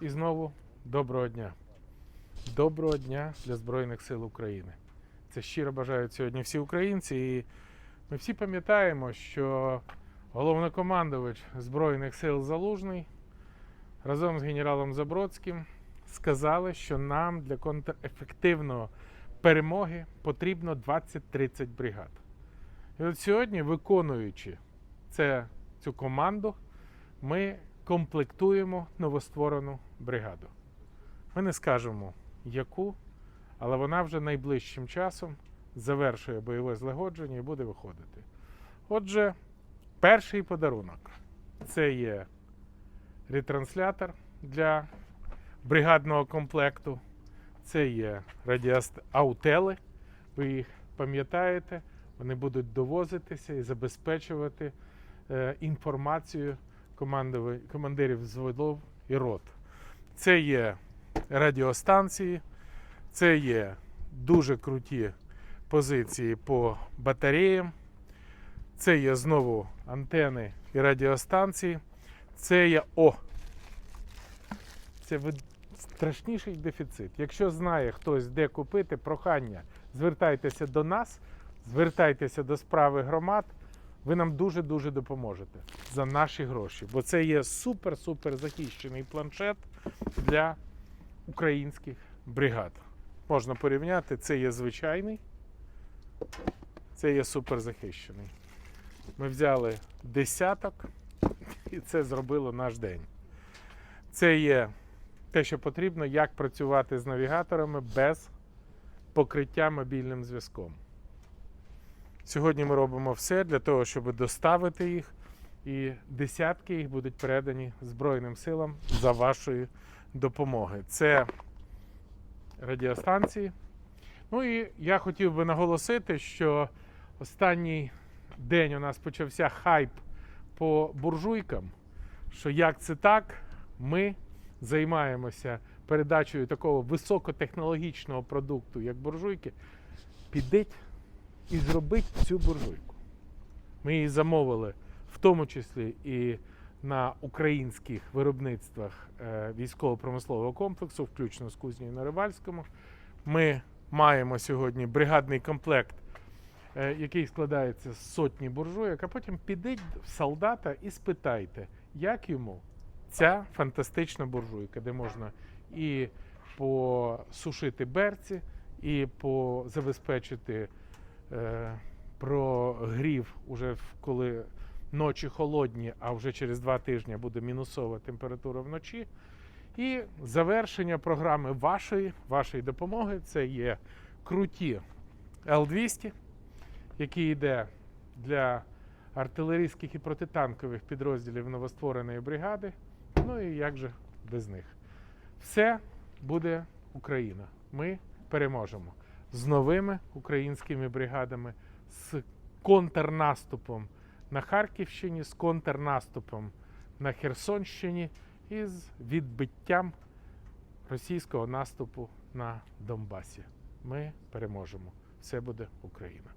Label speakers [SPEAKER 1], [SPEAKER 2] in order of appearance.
[SPEAKER 1] І знову доброго дня. Доброго дня для Збройних сил України. Це щиро бажають сьогодні всі українці. І ми всі пам'ятаємо, що головнокомандувач Збройних сил Залужний разом з генералом Забродським сказали, що нам для контрефективної перемоги потрібно 20-30 бригад. І от сьогодні, виконуючи це, цю команду, ми комплектуємо новостворену бригаду. Ми не скажемо яку, але вона вже найближчим часом завершує бойове злагодження і буде виходити. Отже, перший подарунок це є ретранслятор для бригадного комплекту. Це є радіост аутели. Ви їх пам'ятаєте, вони будуть довозитися і забезпечувати е, інформацію командирів взводов і рот. Це є радіостанції, це є дуже круті позиції по батареям, це є знову антени і радіостанції, це є о. Це страшніший дефіцит. Якщо знає хтось, де купити, прохання, звертайтеся до нас, звертайтеся до справи громад. Ви нам дуже-дуже допоможете за наші гроші. Бо це є супер-супер захищений планшет для українських бригад. Можна порівняти, це є звичайний, це є суперзахищений. Ми взяли десяток, і це зробило наш день. Це є те, що потрібно, як працювати з навігаторами без покриття мобільним зв'язком. Сьогодні ми робимо все для того, щоб доставити їх, і десятки їх будуть передані Збройним силам за вашої допомоги. Це радіостанції. Ну і я хотів би наголосити, що останній день у нас почався хайп по буржуйкам. Що як це так, ми займаємося передачею такого високотехнологічного продукту, як буржуйки. Підіть і зробіть цю буржуйку. Ми її замовили в тому числі і на українських виробництвах е, військово-промислового комплексу, включно з кузнею на Рибальському. Ми маємо сьогодні бригадний комплект, е, який складається з сотні буржуйок, а потім підіть в солдата і спитайте, як йому ця фантастична буржуйка, де можна і посушити берці, і по забезпечити е, прогрів, уже коли ночі холодні, а вже через два тижні буде мінусова температура вночі. І завершення програми вашої, вашої допомоги це є круті Л-200, який йде для артилерійських і протитанкових підрозділів новоствореної бригади. Ну і як же без них? Все буде Україна. Ми переможемо з новими українськими бригадами, з контрнаступом на Харківщині, з контрнаступом на Херсонщині і з відбиттям російського наступу на Донбасі. Ми переможемо. Все буде Україна.